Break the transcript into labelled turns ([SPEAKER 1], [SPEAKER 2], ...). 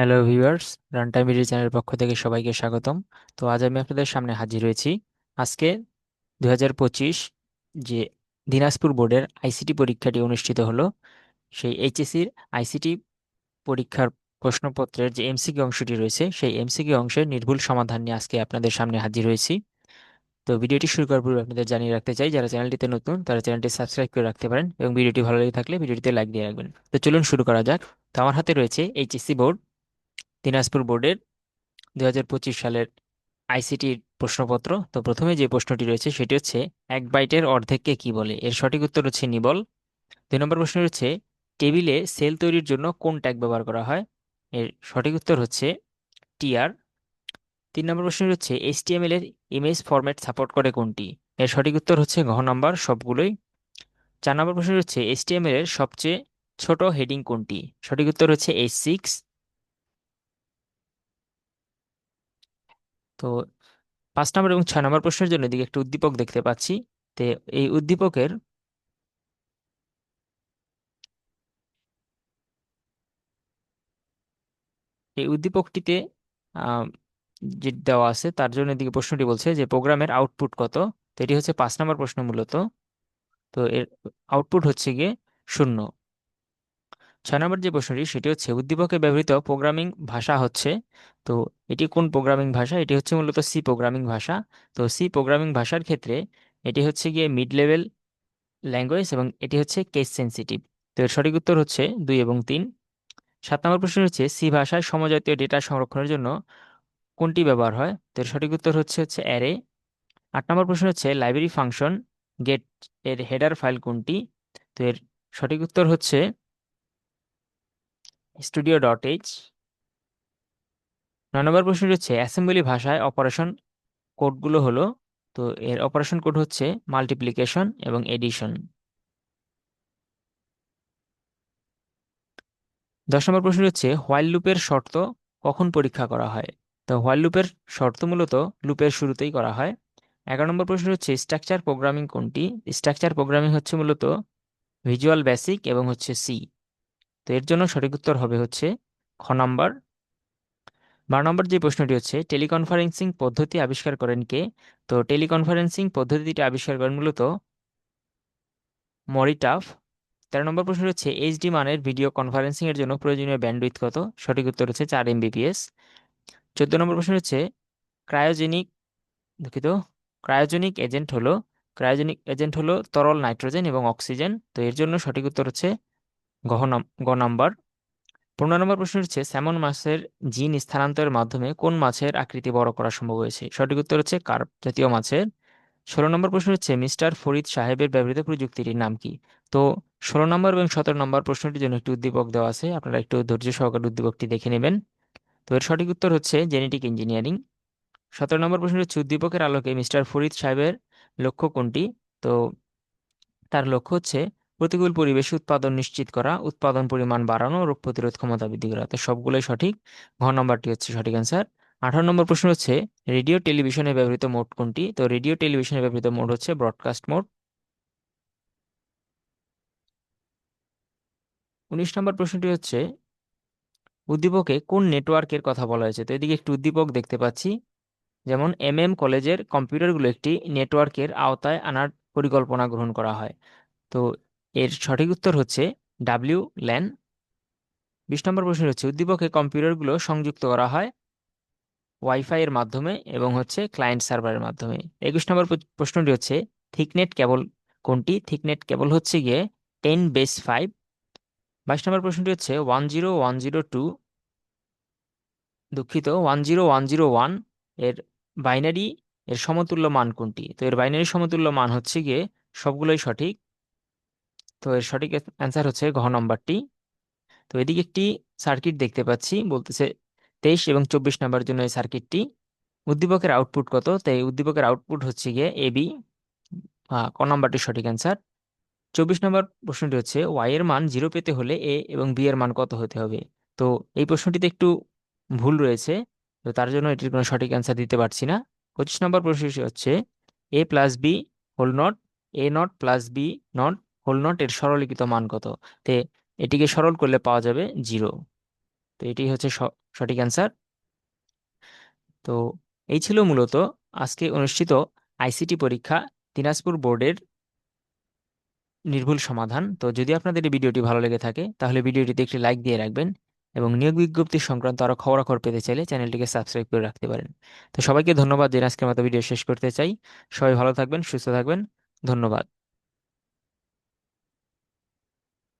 [SPEAKER 1] Hello viewers runtime video চ্যানেলের পক্ষ থেকে সবাইকে স্বাগতম। তো আজ আমি আপনাদের সামনে হাজির হয়েছি আজকে দু হাজার পঁচিশ যে দিনাজপুর বোর্ডের আইসিটি পরীক্ষাটি অনুষ্ঠিত হলো, সেই এইচএসির আইসিটি পরীক্ষার প্রশ্নপত্রের যে এমসিকিউ অংশটি রয়েছে, সেই এমসিকিউ অংশের নির্ভুল সমাধান নিয়ে আজকে আপনাদের সামনে হাজির হয়েছি। তো ভিডিওটি শুরু করার পূর্বে আপনাদের জানিয়ে রাখতে চাই, যারা চ্যানেলটিতে নতুন, তারা চ্যানেলটি সাবস্ক্রাইব করে রাখতে পারেন এবং ভিডিওটি ভালো লেগে থাকলে ভিডিওটিতে লাইক দিয়ে রাখবেন। তো চলুন শুরু করা যাক। তো আমার হাতে রয়েছে এইচএসসি বোর্ড দিনাজপুর বোর্ডের দুই হাজার পঁচিশ সালের আইসিটির প্রশ্নপত্র। তো প্রথমে যে প্রশ্নটি রয়েছে সেটি হচ্ছে, এক বাইটের অর্ধেককে কি বলে? এর সঠিক উত্তর হচ্ছে নিবল। দুই নম্বর প্রশ্ন হচ্ছে টেবিলে সেল তৈরির জন্য কোন ট্যাগ ব্যবহার করা হয়? এর সঠিক উত্তর হচ্ছে টিআর। তিন নম্বর প্রশ্ন হচ্ছে এইচটিএমএল এর ইমেজ ফরম্যাট সাপোর্ট করে কোনটি? এর সঠিক উত্তর হচ্ছে ঘ নম্বর, সবগুলোই। চার নম্বর প্রশ্ন হচ্ছে এইচটিএমএল এর সবচেয়ে ছোট হেডিং কোনটি? সঠিক উত্তর হচ্ছে এইচ সিক্স। তো পাঁচ নম্বর এবং ছয় নম্বর প্রশ্নের জন্য এদিকে একটা উদ্দীপক দেখতে পাচ্ছি। তে এই উদ্দীপকের এই উদ্দীপকটিতে যে দেওয়া আছে তার জন্য এদিকে প্রশ্নটি বলছে যে প্রোগ্রামের আউটপুট কত? তো এটি হচ্ছে পাঁচ নম্বর প্রশ্ন মূলত। তো এর আউটপুট হচ্ছে গিয়ে শূন্য। ছয় নম্বর যে প্রশ্নটি, সেটি হচ্ছে উদ্দীপকে ব্যবহৃত প্রোগ্রামিং ভাষা হচ্ছে তো এটি কোন প্রোগ্রামিং ভাষা? এটি হচ্ছে মূলত সি প্রোগ্রামিং ভাষা। তো সি প্রোগ্রামিং ভাষার ক্ষেত্রে এটি হচ্ছে গিয়ে মিড লেভেল ল্যাঙ্গুয়েজ এবং এটি হচ্ছে কেস সেন্সিটিভ তো এর সঠিক উত্তর হচ্ছে দুই এবং তিন। সাত নম্বর প্রশ্ন হচ্ছে সি ভাষায় সমজাতীয় ডেটা সংরক্ষণের জন্য কোনটি ব্যবহার হয়? তো এর সঠিক উত্তর হচ্ছে হচ্ছে অ্যারে আট নম্বর প্রশ্ন হচ্ছে লাইব্রেরি ফাংশন গেটের হেডার ফাইল কোনটি? তো এর সঠিক উত্তর হচ্ছে স্টুডিও ডট এইচ নয় নম্বর প্রশ্নটি হচ্ছে, অ্যাসেম্বলি ভাষায় অপারেশন কোডগুলো হলো, তো এর অপারেশন কোড হচ্ছে মাল্টিপ্লিকেশন এবং এডিশন। দশ নম্বর প্রশ্ন হচ্ছে হোয়াইল লুপের শর্ত কখন পরীক্ষা করা হয়? তো হোয়াইল লুপের শর্ত মূলত লুপের শুরুতেই করা হয়। এগারো নম্বর প্রশ্ন হচ্ছে স্ট্রাকচার প্রোগ্রামিং কোনটি? স্ট্রাকচার প্রোগ্রামিং হচ্ছে মূলত ভিজুয়াল বেসিক এবং হচ্ছে সি তো এর জন্য সঠিক উত্তর হবে হচ্ছে খ নাম্বার বারো নম্বর যে প্রশ্নটি হচ্ছে, টেলিকনফারেন্সিং পদ্ধতি আবিষ্কার করেন কে? তো টেলিকনফারেন্সিং পদ্ধতিটি আবিষ্কার করেন মূলত মরিটাফ। তেরো নম্বর প্রশ্ন হচ্ছে এইচডি মানের ভিডিও কনফারেন্সিং এর জন্য প্রয়োজনীয় ব্যান্ডউইথ কত? সঠিক উত্তর হচ্ছে চার এমবিপিএস। চোদ্দ নম্বর প্রশ্ন হচ্ছে, ক্রায়োজেনিক, দুঃখিত, ক্রায়োজেনিক এজেন্ট হলো, ক্রায়োজেনিক এজেন্ট হলো তরল নাইট্রোজেন এবং অক্সিজেন। তো এর জন্য সঠিক উত্তর হচ্ছে গহ গ নাম্বার। পনেরো নম্বর প্রশ্ন হচ্ছে, স্যামন মাছের জিন স্থানান্তরের মাধ্যমে কোন মাছের আকৃতি বড় করা সম্ভব হয়েছে? সঠিক উত্তর হচ্ছে কার্প জাতীয় মাছের। ষোলো নম্বর প্রশ্ন হচ্ছে, মিস্টার ফরিদ সাহেবের ব্যবহৃত প্রযুক্তিটির নাম কি? তো ষোলো নম্বর এবং সতেরো নম্বর প্রশ্নটির জন্য একটি উদ্দীপক দেওয়া আছে, আপনারা একটু ধৈর্য সহকারে উদ্দীপকটি দেখে নেবেন। তো এর সঠিক উত্তর হচ্ছে জেনেটিক ইঞ্জিনিয়ারিং। সতেরো নম্বর প্রশ্ন হচ্ছে, উদ্দীপকের আলোকে মিস্টার ফরিদ সাহেবের লক্ষ্য কোনটি? তো তার লক্ষ্য হচ্ছে প্রতিকূল পরিবেশে উৎপাদন নিশ্চিত করা, উৎপাদন পরিমাণ বাড়ানো, রোগ প্রতিরোধ ক্ষমতা বৃদ্ধি করা। তো সবগুলোই সঠিক? ঘ নম্বরটি হচ্ছে সঠিক অ্যান্সার আঠারো নম্বর প্রশ্ন হচ্ছে, রেডিও টেলিভিশনে ব্যবহৃত মোড কোনটি? তো রেডিও টেলিভিশনে ব্যবহৃত মোড হচ্ছে ব্রডকাস্ট মোড উনিশ নম্বর প্রশ্নটি হচ্ছে, উদ্দীপকে কোন নেটওয়ার্কের কথা বলা হয়েছে? তো এদিকে একটি উদ্দীপক দেখতে পাচ্ছি, যেমন এম এম কলেজের কম্পিউটারগুলো একটি নেটওয়ার্কের আওতায় আনার পরিকল্পনা গ্রহণ করা হয়। তো এর সঠিক উত্তর হচ্ছে ডাব্লিউ ল্যান বিশ নম্বর প্রশ্ন হচ্ছে, উদ্দীপকে কম্পিউটারগুলো সংযুক্ত করা হয় ওয়াইফাই এর মাধ্যমে এবং হচ্ছে ক্লায়েন্ট সার্ভারের মাধ্যমে। একুশ নম্বর প্রশ্নটি হচ্ছে থিকনেট কেবল কোনটি? থিকনেট কেবল হচ্ছে গিয়ে টেন বেস ফাইভ বাইশ নম্বর প্রশ্নটি হচ্ছে one zero one zero two দুঃখিত ওয়ান জিরো ওয়ান জিরো ওয়ানের বাইনারি এর সমতুল্য মান কোনটি? তো এর বাইনারি সমতুল্য মান হচ্ছে গিয়ে সবগুলোই সঠিক। তো এর সঠিক অ্যান্সার হচ্ছে ঘ নম্বরটি। তো এদিকে একটি সার্কিট দেখতে পাচ্ছি, বলতেছে তেইশ এবং চব্বিশ নাম্বার জন্য এই সার্কিটটি উদ্দীপকের আউটপুট কত? তাই উদ্দীপকের আউটপুট হচ্ছে গিয়ে এবি ক নাম্বারটি সঠিক অ্যান্সার চব্বিশ নম্বর প্রশ্নটি হচ্ছে ওয়াই এর মান জিরো পেতে হলে এ এবং বি এর মান কত হতে হবে? তো এই প্রশ্নটিতে একটু ভুল রয়েছে, তো তার জন্য এটির কোনো সঠিক অ্যান্সার দিতে পারছি না। পঁচিশ নম্বর প্রশ্নটি হচ্ছে A plus B whole not A not plus B not whole not এর সরলীকৃত মান কত? তে এটিকে সরল করলে পাওয়া যাবে জিরো তো এটি হচ্ছে সঠিক অ্যান্সার তো এই ছিল মূলত আজকে অনুষ্ঠিত আইসিটি পরীক্ষা দিনাজপুর বোর্ডের নির্ভুল সমাধান। তো যদি আপনাদের এই ভিডিওটি ভালো লেগে থাকে, তাহলে ভিডিওটিতে একটি লাইক দিয়ে রাখবেন এবং নিয়োগ বিজ্ঞপ্তি সংক্রান্ত আরও খবরাখবর পেতে চাইলে চ্যানেলটিকে সাবস্ক্রাইব করে রাখতে পারেন। তো সবাইকে ধন্যবাদ জেনে আজকের মতো ভিডিও শেষ করতে চাই। সবাই ভালো থাকবেন, সুস্থ থাকবেন। ধন্যবাদ।